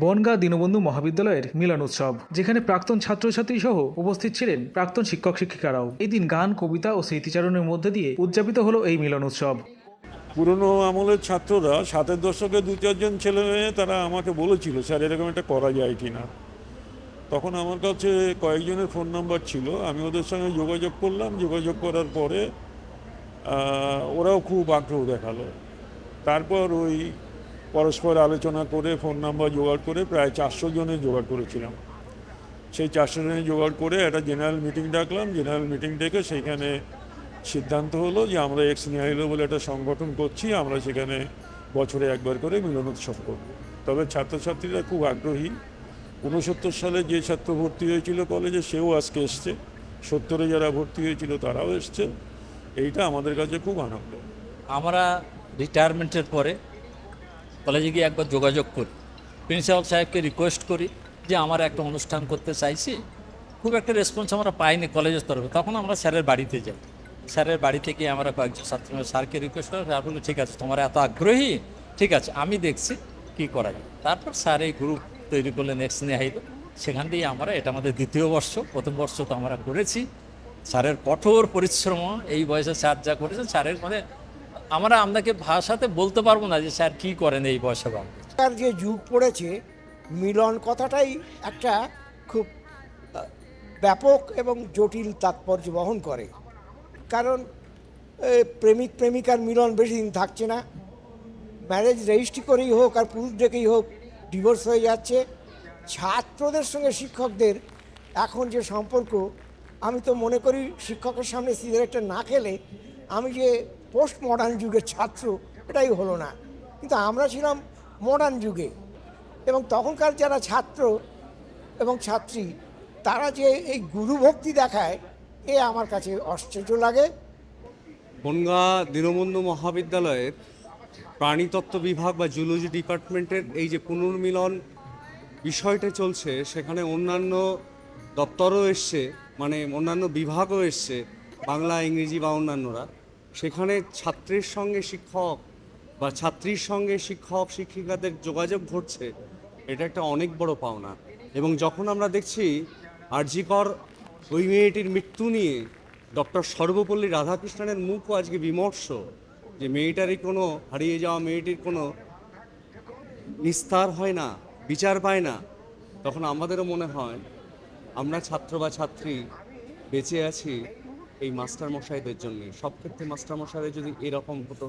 বনগাঁ দীনবন্ধু মহাবিদ্যালয়ের মিলন উৎসব, যেখানে প্রাক্তন ছাত্রছাত্রী সহ উপস্থিত ছিলেন প্রাক্তন শিক্ষক শিক্ষিকারাও। এদিন গান, কবিতা ও স্মৃতিচারণের মধ্যে দিয়ে উদযাপিত হলো এই মিলন উৎসব। পুরনো আমলের ছাত্ররা সাতের দশকে দু চারজন ছেলে মেয়ে তারা আমাকে বলেছিল, স্যার, এরকম একটা করা যায় কি না তখন আমার কাছে কয়েকজনের ফোন নাম্বার ছিল, আমি ওদের সঙ্গে যোগাযোগ করলাম। যোগাযোগ করার পরে ওরাও খুব আগ্রহ দেখাল। তারপর ওই পরস্পর আলোচনা করে, ফোন নাম্বার জোগাড় করে প্রায় চারশো জনের জোগাড় করেছিলাম। সেই চারশো জনের জোগাড় করে একটা জেনারেল মিটিং ডাকলাম। জেনারেল মিটিং ডেকে সেইখানে সিদ্ধান্ত হলো যে আমরা এক্স নিহাইলো বলে একটা সংগঠন করছি। আমরা সেখানে বছরে একবার করে মিলন উৎসব করব। তবে ছাত্রছাত্রীরা খুব আগ্রহী। ঊনসত্তর সালে যে ছাত্র ভর্তি হয়েছিল কলেজে সেও আজকে এসছে। সত্তরে যারা ভর্তি হয়েছিল, তারাও এসছে। এইটা আমাদের কাছে খুব আনন্দ। আমরা রিটায়ারমেন্টের পরে কলেজে গিয়ে একবার যোগাযোগ করি, প্রিন্সিপাল সাহেবকে রিকোয়েস্ট করি যে আমার একটা অনুষ্ঠান করতে চাইছি, খুব একটা রেসপন্স আমরা পাইনি কলেজের তরফে। তখন আমরা স্যারের বাড়িতে যাই। স্যারের বাড়ি থেকে আমরা কয়েকজন ছাত্র স্যারকে রিকোয়েস্ট করি, স্যার বলল, ঠিক আছে, তোমার এত আগ্রহী? ঠিক আছে, আমি দেখছি কি করা যায়। তারপর স্যার এই গ্রুপ তৈরি করলেন এক্স নেহাইল। সেখান দিয়ে আমরা, এটা আমাদের দ্বিতীয় বর্ষ, প্রথম বর্ষ তো আমরা করেছি। স্যারের কঠোর পরিশ্রম, এই বয়সে স্যার যা করেছেন, স্যারের মানে আমরা আপনাকে ভাষাতে বলতে পারব না যে স্যার কি করেন এই বয়সে তার যে যুগ পড়েছে, মিলন কথাটাই একটা খুব ব্যাপক এবং জটিল তাৎপর্য বহন করে। কারণ প্রেমিক প্রেমিকার মিলন বেশি দিন থাকছে না। ম্যারেজ রেজিস্ট্রি করেই হোক আর পুরুষ ডেকেই হোক ডিভোর্স হয়ে যাচ্ছে। ছাত্রদের সঙ্গে শিক্ষকদের এখন যে সম্পর্ক, আমি তো মনে করি শিক্ষকের সামনে সিগারেটটা না খেলে আমি যে পোস্ট মডার্ন যুগের ছাত্র, এটাই হলো না। কিন্তু আমরা ছিলাম মডার্ন যুগে। এবং তখনকার যারা ছাত্র এবং ছাত্রী, তারা যে এই গুরুভক্তি দেখায়, এ আমার কাছে আশ্চর্য লাগে। বনগাঁ দীনবন্ধু মহাবিদ্যালয়ের প্রাণীতত্ত্ব বিভাগ বা জুলজি ডিপার্টমেন্টের এই যে পুনর্মিলন বিষয়টা চলছে, সেখানে অন্যান্য দপ্তরও এসছে মানে অন্যান্য বিভাগও এসছে, বাংলা, ইংরেজি বা অন্যান্যরা। সেখানে ছাত্রের সঙ্গে শিক্ষক বা ছাত্রীর সঙ্গে শিক্ষক, শিক্ষিকাদের যোগাযোগ ঘটছে, এটা একটা অনেক বড় পাওনা। এবং যখন আমরা দেখছি আরজিকর ওই মেয়েটির মৃত্যু নিয়ে ডক্টর সর্বপল্লী রাধাকৃষ্ণনের মুখও আজকে বিমর্ষ যে মেয়েটারই কোনো হারিয়ে যাওয়া মেয়েটির কোনো নিস্তার হয় না, বিচার পায় না। তখন আমাদেরও মনে হয়, আমরা ছাত্র বা ছাত্রী বেঁচে আছি এই মাস্টার মশাইদের জন্য। সব ক্ষেত্রে মাস্টার যদি এরকম হতো।